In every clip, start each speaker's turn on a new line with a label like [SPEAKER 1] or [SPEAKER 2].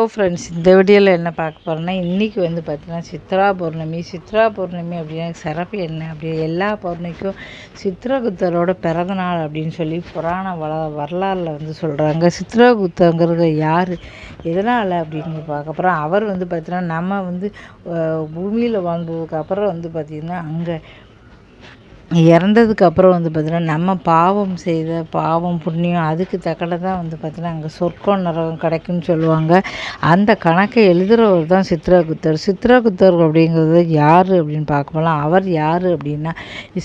[SPEAKER 1] இப்போ ஃப்ரெண்ட்ஸ் இந்த வீடியோவில் என்ன பார்க்க போகிறோன்னா இன்றைக்கி வந்து பார்த்தீங்கன்னா சித்ரா பௌர்ணமி. சித்ரா பௌர்ணமி அப்படின்னா சிறப்பு என்ன? அப்படி எல்லா பௌர்ணமிக்கும் சித்ரகுப்தரோட பிறந்தநாள் அப்படின்னு சொல்லி புராண வள வரலாறில் வந்து சொல்கிறாங்க சித்ரகுப்தங்கிறது யார்? எதனால் அப்படின்னு பார்க்க அப்புறம் அவர் வந்து பார்த்தீங்கன்னா நம்ம வந்து பூமியில் வாழ்ந்ததுக்கு அப்புறம் வந்து பார்த்திங்கன்னா அங்கே இறந்ததுக்கு அப்புறம் வந்து பார்த்திங்கன்னா நம்ம பாவம் செய்த பாவம் புண்ணியம் அதுக்கு தக்கன தான் வந்து பார்த்திங்கன்னா அங்கே சொர்க்கம் நரகம் கிடைக்கும்னு சொல்லுவாங்க. அந்த கணக்கை எழுதுகிறவர் தான் சித்ராகுத்தர் சித்ராகுத்தர் அப்படிங்கிறது யார் அப்படின்னு பார்க்க போகலாம் அவர் யார் அப்படின்னா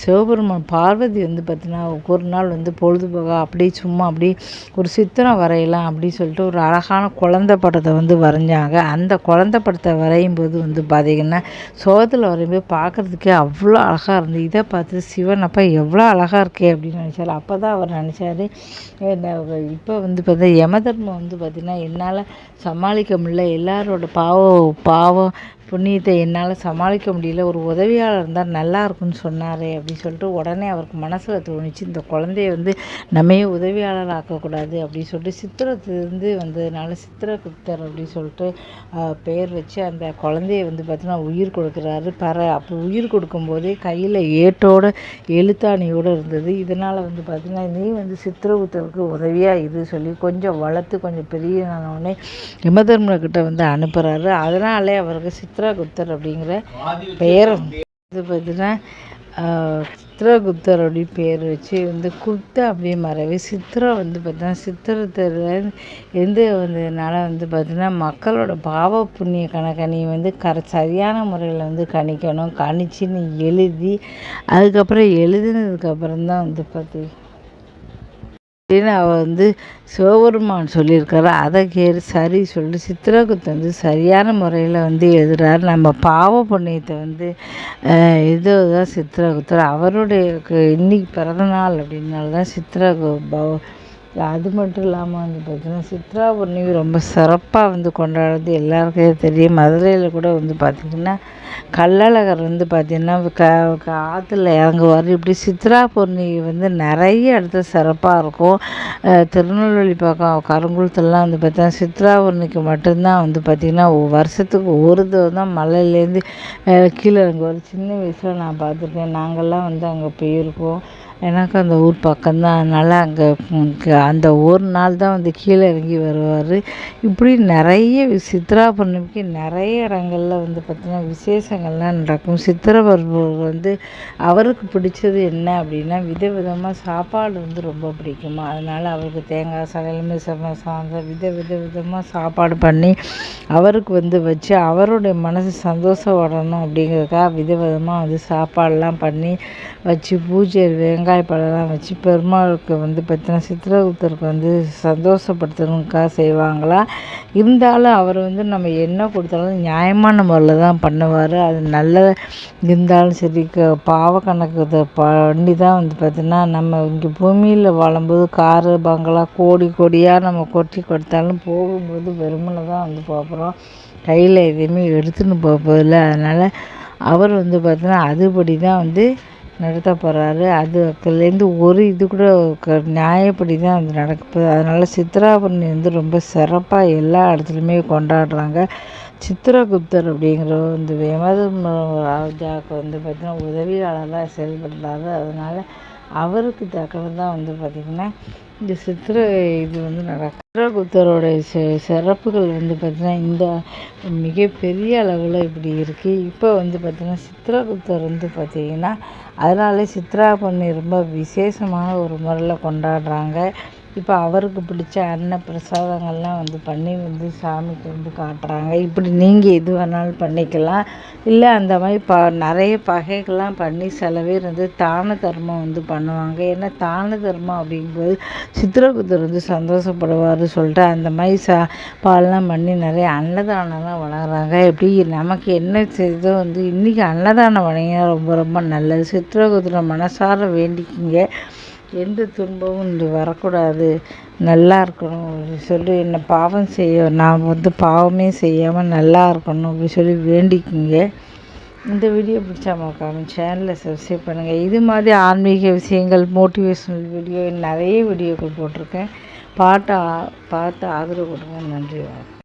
[SPEAKER 1] சிவபெருமான் பார்வதி வந்து பார்த்திங்கன்னா ஒரு நாள் வந்து பொழுதுபோக அப்படியே சும்மா அப்படி ஒரு சித்திரம் வரையலாம் அப்படின்னு சொல்லிட்டு ஒரு அழகான குழந்தை படத்தை வந்து வரைஞ்சாங்க. அந்த குழந்தை படத்தை வரையும் போது வந்து பார்த்திங்கன்னா சோகத்தில் வரையும்போது பார்க்குறதுக்கே அவ்வளோ அழகாக இருந்து இதை பார்த்து சிவன் அப்போ எவ்வளோ அழகாக இருக்கே அப்படின்னு நினச்சார். அப்போ தான் அவர் நினச்சாரு இப்போ வந்து பார்த்தா யமதர்மம் வந்து பார்த்திங்கன்னா என்னால் சமாளிக்க முடியல. எல்லாரோட பாவம் பாவம் புண்ணியத்தை என்னால் சமாளிக்க முடியல. ஒரு உதவியாளர் இருந்தால் நல்லா இருக்கும்னு சொன்னாரே அப்படின்னு சொல்லிட்டு உடனே அவருக்கு மனசில் தோணிச்சு இந்த குழந்தைய வந்து நம்மையே உதவியாளர் ஆக்கக்கூடாது அப்படின்னு சொல்லிட்டு சித்திரத்துலேருந்து வந்ததுனால சித்திரகுப்தர் அப்படின்னு சொல்லிட்டு பெயர் வச்சு அந்த குழந்தைய வந்து பார்த்தீங்கன்னா உயிர் கொடுக்குறாரு. பற அப்போ உயிர் கொடுக்கும்போதே கையில் ஏட்டோட எழுத்தாணியோடு இருந்தது. இதனால் வந்து பார்த்திங்கன்னா நீ வந்து சித்திரகுப்தருக்கு உதவியாக இது சொல்லி கொஞ்சம் வளர்த்து கொஞ்சம் பெரிய உடனே யமதர்மர்கிட்ட வந்து அனுப்புகிறாரு அதனாலே அவருக்கு சித் சித்ராகுப்தர் அப்படிங்கிற பெயர் இது பார்த்தீங்கன்னா சித்ரகுப்தர் அப்படின்னு பேர் வச்சு வந்து குப்தா அப்படியே மறைவு சித்திரை வந்து பார்த்தீங்கன்னா சித்திரத்தர் எந்த வந்ததுனால வந்து பார்த்தீங்கன்னா மக்களோட பாவ புண்ணிய கணக்கை நீ வந்து கர சரியான முறையில் வந்து கணிக்கணும். கணிச்சு நீ எழுதி அதுக்கப்புறம் எழுதினதுக்கப்புறம் தான் வந்து பார்த்தீங்கன்னா அப்படின்னு அவள் வந்து சிவபெருமான் சொல்லியிருக்காரு. அதை கேட்டு சரி சொல்லி சித்திரகுப்தன் வந்து சரியான முறையில் வந்து எழுதுறாரு. நம்ம பாவ புண்ணியத்தை வந்து இதுதான் சித்திரகுப்தர். அவருடைய இன்னைக்கு பிறந்தநாள் அப்படின்னால தான் சித்திரகு அது மட்டும் இல்லாமல் வந்து பார்த்திங்கன்னா சித்ரா பௌர்ணமி ரொம்ப சிறப்பாக வந்து கொண்டாடுறது எல்லாருக்குமே தெரியும். மதுரையில் கூட வந்து பார்த்திங்கன்னா கள்ளழகர் வந்து பார்த்திங்கன்னா க ஆற்றுல இறங்குவார். இப்படி சித்ரா பௌர்ணமி வந்து நிறைய இடத்துல சிறப்பாக இருக்கும். திருநெல்வேலி பக்கம் கருங்குளத்துலலாம் வந்து பார்த்தீங்கன்னா சித்ரா பௌர்ணமிக்கு மட்டும்தான் வந்து பார்த்திங்கன்னா வருஷத்துக்கு ஒரு தடவை தான் மலையிலேருந்து கீழே இறங்குவார். சின்ன வயசில் நான் பார்த்துருக்கேன் நாங்கள்லாம் வந்து அங்கே போயிருக்கோம். எனக்கு அந்த ஊர் பக்கம்தான். அதனால் அங்கே அந்த ஒரு நாள் தான் வந்து கீழே இறங்கி வருவார். இப்படி நிறைய சித்ரா பௌர்ணமிக்கு நிறைய இடங்களில் வந்து பார்த்திங்கன்னா விசேஷங்கள்லாம் நடக்கும். சித்திரை வந்து அவருக்கு பிடிச்சது என்ன அப்படின்னா விதவிதமாக சாப்பாடு வந்து ரொம்ப பிடிக்குமா. அதனால் அவருக்கு தேங்காய் சாதம் சாதம் வித வித விதமாக சாப்பாடு பண்ணி அவருக்கு வந்து வச்சு அவருடைய மனசு சந்தோஷப்படணும் அப்படிங்கிறதுக்காக விதவிதமாக வந்து சாப்பாடெலாம் பண்ணி வச்சு பூஜை தேங்காய் பழம்லாம் வச்சு பெருமாளுக்கு வந்து பார்த்தீங்கன்னா சித்திரகுப்தருக்கு வந்து சந்தோஷப்படுத்தணுக்காக செய்வாங்களா? இருந்தாலும் அவர் வந்து நம்ம என்ன கொடுத்தாலும் நியாயமான முறையில் தான் பண்ணுவார். அது நல்ல இருந்தாலும் சரி க பாவ கணக்கு பண்ணி தான் வந்து பார்த்திங்கன்னா நம்ம இங்கே பூமியில் வாழும்போது காரு பங்களா கோடி கோடியாக நம்ம கொட்டி கொடுத்தாலும் போகும்போது வெறுமனை தான் வந்து போகிறோம் கையில் எதையுமே எடுத்துன்னு போகிறதில்ல அதனால் அவர் வந்து பார்த்தீங்கன்னா அதுபடி தான் வந்து நடத்த போகிறாரு அதுலேருந்து ஒரு இது கூட நியாயப்படி தான் அது நடக்குது அதனால் சித்ராபரணி வந்து ரொம்ப சிறப்பாக எல்லா இடத்துலையுமே கொண்டாடுறாங்க. சித்ரகுப்தர் அப்படிங்கிற வந்து வேமது ராஜாவுக்கு வந்து பார்த்திங்கன்னா உதவியாளராக செயல்படுறாரு. அதனால் அவருக்கு தக்கன தான் வந்து பார்த்திங்கன்னா இந்த சித்திரை இது வந்து நடக்கும். சித்திரகுப்தரோடைய சி சிறப்புகள் வந்து பார்த்திங்கன்னா இந்த மிகப்பெரிய அளவில் இப்படி இருக்குது இப்போ வந்து பார்த்திங்கன்னா சித்திரகுப்தர் வந்து பார்த்திங்கன்னா அதனாலே சித்ரா பண்ணி ரொம்ப விசேஷமான ஒரு முறையில் கொண்டாடுறாங்க. இப்போ அவருக்கு பிடிச்ச அன்ன பிரசாதங்கள்லாம் வந்து பண்ணி வந்து சாமிக்கு வந்து காட்டுறாங்க. இப்படி நீங்கள் எது வேணாலும் பண்ணிக்கலாம். இல்லை அந்த மாதிரி ப நிறைய பகைகள்லாம் பண்ணி சில பேர் வந்து தான தர்மம் வந்து பண்ணுவாங்க. ஏன்னா தான தர்மம் அப்படிங்கும்போது சித்திரகுப்தர் வந்து சந்தோஷப்படுவார் சொல்லிட்டு அந்த மாதிரி சா பால்லாம் பண்ணி நிறைய அன்னதானம்லாம் வளர்கிறாங்க எப்படி நமக்கு என்ன செய்தோ வந்து இன்றைக்கி அன்னதானம் வழங்கினா ரொம்ப ரொம்ப நல்லது. சித்திரகுப்தரை மனசார வேண்டிக்கிங்க. எந்த துன்பமும் இன்று வரக்கூடாது. நல்லா இருக்கணும். சொல்லி என்னை பாவம் செய்ய நான் வந்து பாவமே செய்யாமல் நல்லா இருக்கணும் அப்படி சொல்லி வேண்டிக்குங்க. இந்த வீடியோ பிடிச்சா மறக்காம சேனலை சப்ஸ்கிரைப் பண்ணுங்கள் இது மாதிரி ஆன்மீக விஷயங்கள் மோட்டிவேஷ்னல் வீடியோ நிறைய வீடியோக்கள் போட்டிருக்கேன். பாட்டை பார்த்து ஆதரவு கொடுங்க. நன்றி வணக்கம்.